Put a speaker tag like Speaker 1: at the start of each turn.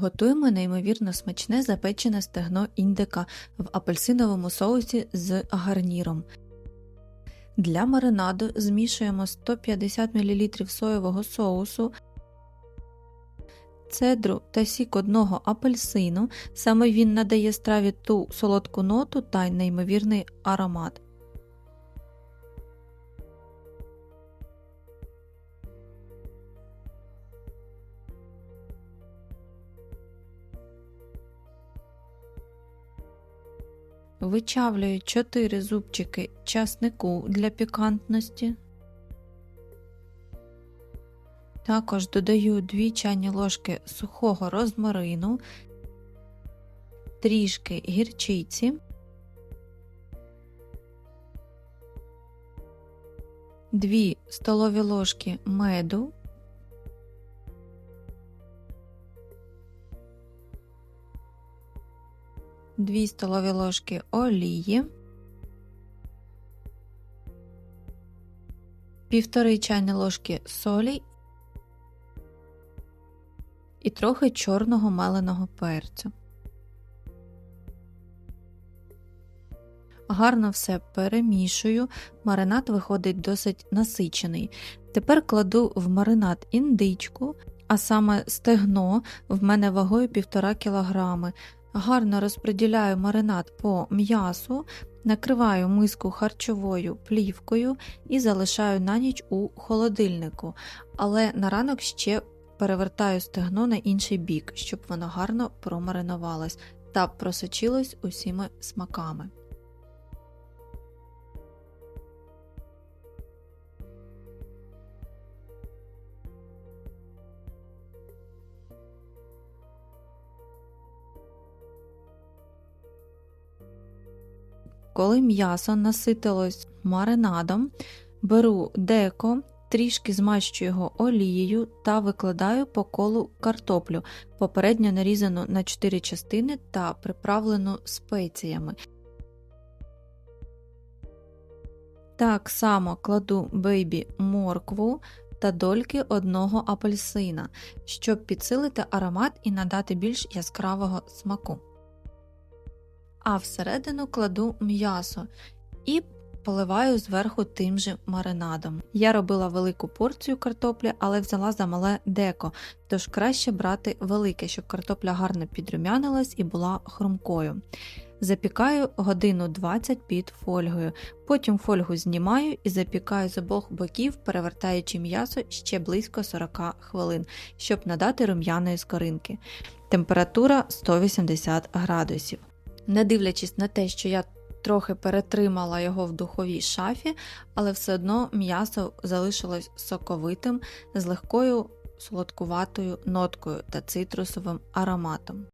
Speaker 1: Готуємо неймовірно смачне запечене стегно індика в апельсиновому соусі з гарніром. Для маринаду змішуємо 150 мл соєвого соусу, цедру та сік одного апельсину. Саме він надає страві ту солодку ноту та неймовірний аромат. Вичавлюю 4 зубчики часнику для пікантності. Також додаю 2 чайні ложки сухого розмарину, трішки гірчиці, 2 столові ложки меду, Дві столові ложки олії, півтори чайні ложки солі і трохи чорного меленого перцю. Гарно все перемішую, маринад виходить досить насичений. Тепер кладу в маринад індичку, а саме стегно в мене вагою 1,5 кг. Гарно розподіляю маринад по м'ясу, накриваю миску харчовою плівкою і залишаю на ніч у холодильнику, але на ранок ще перевертаю стегно на інший бік, щоб воно гарно промаринувалось та просочилось усіми смаками. Коли м'ясо наситилось маринадом, беру деко, трішки змащую його олією та викладаю по колу картоплю, попередньо нарізану на 4 частини та приправлену спеціями. Так само кладу бейбі моркву та дольки одного апельсина, щоб підсилити аромат і надати більш яскравого смаку а всередину кладу м'ясо і поливаю зверху тим же маринадом. Я робила велику порцію картоплі, але взяла замале деко, тож краще брати велике, щоб картопля гарно підрумянилась і була хрумкою. Запікаю годину 20 під фольгою, потім фольгу знімаю і запікаю з обох боків, перевертаючи м'ясо ще близько 40 хвилин, щоб надати рум'яної скоринки. Температура 180 градусів. Не дивлячись на те, що я трохи перетримала його в духовій шафі, але все одно м'ясо залишилось соковитим з легкою солодкуватою ноткою та цитрусовим ароматом.